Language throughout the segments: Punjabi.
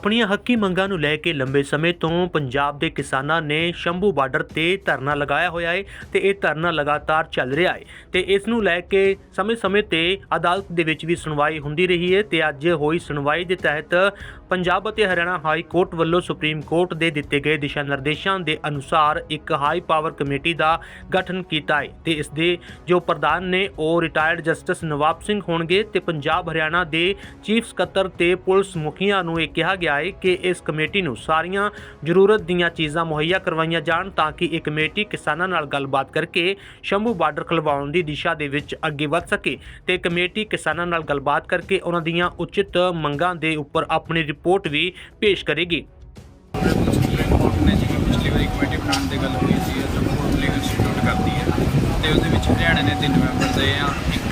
ਆਪਣੀਆਂ ਹੱਕੀ ਮੰਗਾਂ ਨੂੰ ਲੈ ਕੇ ਲੰਬੇ ਸਮੇਂ ਤੋਂ ਪੰਜਾਬ ਦੇ ਕਿਸਾਨਾਂ ਨੇ ਸ਼ੰਭੂ ਬਾਰਡਰ ਤੇ ਧਰਨਾ ਲਗਾਇਆ ਹੋਇਆ ਹੈ ਤੇ ਇਹ ਧਰਨਾ ਲਗਾਤਾਰ ਚੱਲ ਰਿਹਾ ਹੈ ਤੇ ਇਸ ਨੂੰ ਲੈ ਕੇ ਸਮੇਂ-ਸਮੇਂ ਤੇ ਅਦਾਲਤ ਦੇ ਵਿੱਚ ਵੀ ਸੁਣਵਾਈ ਹੁੰਦੀ ਰਹੀ ਹੈ ਤੇ ਅੱਜ ਹੋਈ ਸੁਣਵਾਈ ਦੇ ਤਹਿਤ ਪੰਜਾਬ ਅਤੇ ਹਰਿਆਣਾ ਹਾਈ ਕੋਰਟ ਵੱਲੋਂ ਸੁਪਰੀਮ ਕੋਰਟ ਦੇ ਦਿੱਤੇ ਗਏ ਦਿਸ਼ਾ ਨਿਰਦੇਸ਼ਾਂ ਦੇ ਅਨੁਸਾਰ ਇੱਕ ਹਾਈ ਪਾਵਰ ਕਮੇਟੀ ਦਾ ਗਠਨ ਕੀਤਾ ਹੈ ਤੇ ਇਸ ਦੇ ਜੋ ਪ੍ਰਧਾਨ ਨੇ ਉਹ ਰਿਟਾਇਰਡ ਜਸਟਿਸ ਨਵਾਬ ਸਿੰਘ ਹੋਣਗੇ ਤੇ ਪੰਜਾਬ ਹਰਿਆਣਾ ਦੇ ਚੀਫ ਸਕੱਤਰ ਤੇ ਪੁਲਿਸ ਮੁਖੀਆਂ ਨੂੰ ਇਹ ਕਿਹਾ ਗਿਆ ਹੈ ਕਿ ਇਸ ਕਮੇਟੀ ਨੂੰ ਸਾਰੀਆਂ ਜ਼ਰੂਰਤ ਦੀਆਂ ਚੀਜ਼ਾਂ ਮੁਹੱਈਆ ਕਰਵਾਈਆਂ ਜਾਣ ਤਾਂ ਕਿ ਇਹ ਕਮੇਟੀ ਕਿਸਾਨਾਂ ਨਾਲ ਗੱਲਬਾਤ ਕਰਕੇ ਸ਼ੰਭੂ ਬਾਰਡਰ ਖਲਵਾਉਣ ਦੀ ਦਿਸ਼ਾ ਦੇ ਵਿੱਚ ਅੱਗੇ ਵਧ ਸਕੇ ਤੇ ਕਮੇਟੀ ਕਿਸਾਨਾਂ ਨਾਲ ਗੱਲਬਾਤ ਕਰਕੇ ਉਹਨਾਂ ਦੀਆਂ ਉਚਿਤ ਮੰਗਾਂ ਦੇ ਉੱਪਰ ਆਪਣੀ ਰਿਪੋਰਟ ਵੀ ਪੇਸ਼ ਕਰੇਗੀ। ਪਿਛਲੀ ਵਾਰੀ ਕਮੇਟੀ ਬਣਾਉਣ ਦੀ ਗੱਲ ਹੋਈ ਸੀ ਜੋ ਕੋਰਟ ਲੀਗਲ ਇੰਸਟੀਟਿਊਟ ਕਰਦੀ ਹੈ ਤੇ ਉਹਦੇ ਵਿੱਚ ਹਰਿਆਣੇ ਨੇ ਤਿੰਨ ਮੈਂਬਰ ਦੇ ਆ ਇੱਕ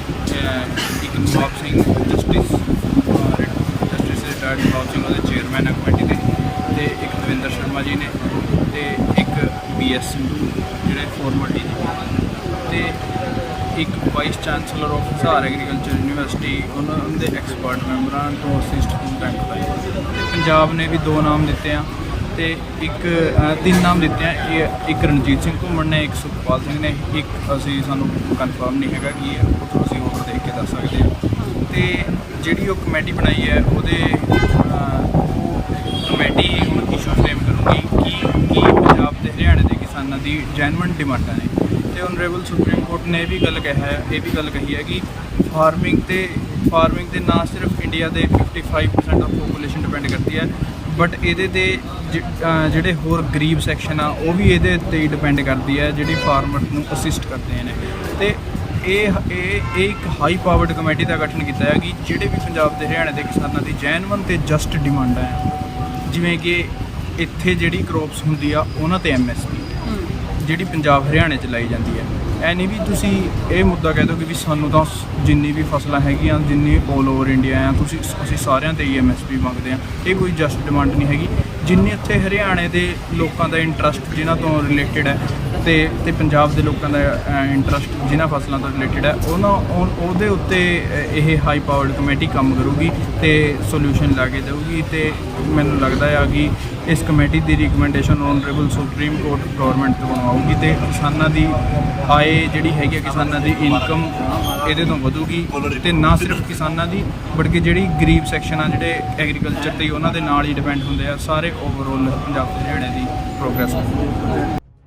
ਇੱਕ Nawab Singh justice justice retired Nawab Singh ਉਹਦੇ ਚੇਅਰਮੈਨ ਹੈ ਕਮੇਟੀ ਦੇ ਤੇ ਇੱਕ ਦਵਿੰਦਰ ਸ਼ਰਮਾ ਜੀ ਨੇ ਤੇ ਇੱਕ ਬੀਐਸ ਸੰਧੂ ਜਿਹੜੇ ਫਾਰਮਰ ਡੀ ਤੇ ਇੱਕ vice chancellor of Hisar agriculture university ਉਹਨਾਂ ਦੇ ਐਕਸਪਰਟ ਮੈਂਬਰਾਂ ਤੋਂ ਅਸਿਸਟ ਸਟੂਡੈਂਟ ਤੇ ਪੰਜਾਬ ਨੇ ਵੀ ਦੋ ਨਾਮ ਦਿੱਤੇ ਆ। ਤੇ ਇੱਕ ਤਿੰਨ ਨਾਮ ਦਿੱਤੇ ਆ। ਇੱਕ ਰਣਜੀਤ ਸਿੰਘ ਘੁੰਮਣ ਨੇ, ਇੱਕ ਸੁਖਪਾਲ ਸਿੰਘ ਨੇ। ਇੱਕ ਅਸੀਂ ਸਾਨੂੰ ਕਨਫਰਮ ਨਹੀਂ ਹੈਗਾ ਕਿ ਉਹ ਅਸੀਂ ਹੋਰ ਦੇਖ ਕੇ ਦੱਸ ਸਕਦੇ ਹਾਂ। ਤੇ ਜਿਹੜੀ ਉਹ ਕਮੇਟੀ ਬਣਾਈ ਹੈ, ਉਹਦੇ ਜੈਨੂਇਨ ਡਿਮਾਂਡਾਂ ਨੇ ਤੇ ਓਨਰੇਬਲ ਸੁਪਰੀਮ ਕੋਰਟ ਨੇ ਇਹ ਵੀ ਗੱਲ ਕਿਹਾ ਹੈ, ਇਹ ਵੀ ਗੱਲ ਕਹੀ ਹੈ ਕਿ ਫਾਰਮਿੰਗ ਤੇ ਫਾਰਮਿੰਗ ਤੇ ਨਾ ਸਿਰਫ ਇੰਡੀਆ ਦੇ 55% ਆਫ ਪੋਪੂਲੇਸ਼ਨ ਡਿਪੈਂਡ ਕਰਦੀ ਹੈ ਬਟ ਇਹਦੇ ਤੇ ਜਿਹੜੇ ਹੋਰ ਗਰੀਬ ਸੈਕਸ਼ਨ ਆ, ਉਹ ਵੀ ਇਹਦੇ 'ਤੇ ਹੀ ਡਿਪੈਂਡ ਕਰਦੀ ਹੈ, ਜਿਹੜੀ ਫਾਰਮਰ ਨੂੰ ਅਸਿਸਟ ਕਰਦੇ ਨੇ। ਤੇ ਇਹ ਇਹ ਇਹ ਇੱਕ ਹਾਈ ਪਾਵਰਡ ਕਮੇਟੀ ਦਾ ਗਠਨ ਕੀਤਾ ਹੈ ਕਿ ਜਿਹੜੇ ਵੀ ਪੰਜਾਬ ਦੇ ਹਰਿਆਣਾ ਦੇ ਕਿਸਾਨਾਂ ਦੀ ਜੈਨੂਇਨ ਤੇ ਜਸਟ ਡਿਮਾਂਡਾਂ ਹੈ ਜਿਵੇਂ ਕਿ ਇੱਥੇ ਜਿਹੜੀ ਕ੍ਰੌਪਸ ਹੁੰਦੀ ਆ, ਉਹਨਾਂ ਤੇ ਐਮਐਸਪੀ ਜਿਹੜੀ ਪੰਜਾਬ ਹਰਿਆਣੇ ਚ ਲਾਈ ਜਾਂਦੀ ਹੈ। ਐ ਨਹੀਂ ਵੀ ਤੁਸੀਂ ਇਹ ਮੁੱਦਾ ਕਹਿ ਦਿਓ ਕਿ ਵੀ ਸਾਨੂੰ ਤਾਂ ਜਿੰਨੀ ਵੀ ਫਸਲਾਂ ਹੈਗੀਆਂ, ਜਿੰਨੀ 올 ਓਵਰ ਇੰਡੀਆ ਆ, ਤੁਸੀਂ ਅਸੀਂ ਸਾਰਿਆਂ ਤੇ ਹੀ ਐਮਐਸਪੀ ਮੰਗਦੇ ਆ। ਇਹ ਕੋਈ ਜਸਟ ਡਿਮਾਂਡ ਨਹੀਂ ਹੈਗੀ। ਜਿੰਨੀ ਇੱਥੇ ਹਰਿਆਣੇ ਦੇ ਲੋਕਾਂ ਦਾ ਇੰਟਰਸਟ ਜਿਨ੍ਹਾਂ ਤੋਂ ਰਿਲੇਟਡ ਹੈ ਤੇ ਤੇ ਪੰਜਾਬ ਦੇ ਲੋਕਾਂ ਦਾ ਇੰਟਰਸਟ ਜਿਨ੍ਹਾਂ ਫਸਲਾਂ ਤੋਂ ਰਿਲੇਟਡ ਹੈ ਉਹਨਾਂ ਉਹ- ਉਹਦੇ ਉੱਤੇ ਇਹ ਹਾਈ ਪਾਵਰਡ ਕਮੇਟੀ ਕੰਮ ਕਰੂਗੀ ਤੇ ਸੋਲੂਸ਼ਨ ਲਾ ਕੇ ਦੇਊਗੀ ਤੇ ਮੈਨੂੰ ਲੱਗਦਾ ਹੈ ਕਿ ਇਸ ਕਮੇਟੀ ਦੀ recommendation honourable supreme court government ਤੋਂ ਬਣਵਾਉਗੀ ਤੇ ਕਿਸਾਨਾਂ ਦੀ ਆਏ ਜਿਹੜੀ ਹੈਗੀ ਆ, ਕਿਸਾਨਾਂ ਦੀ ਇਨਕਮ ਇਹਦੇ ਤੋਂ ਵਧੂਗੀ ਤੇ ਨਾ ਸਿਰਫ ਕਿਸਾਨਾਂ ਦੀ ਬਲਕਿ ਜਿਹੜੀ ਗਰੀਬ ਸੈਕਸ਼ਨ ਆ ਜਿਹੜੇ ਐਗਰੀਕਲਚਰ ਤੇ ਉਹਨਾਂ ਦੇ ਨਾਲ ਹੀ ਡਿਪੈਂਡ ਹੁੰਦੇ ਆ ਸਾਰੇ ਓਵਰਆਲ ਪੰਜਾਬ ਤੇ ਜਿਹੜੇ ਦੀ progress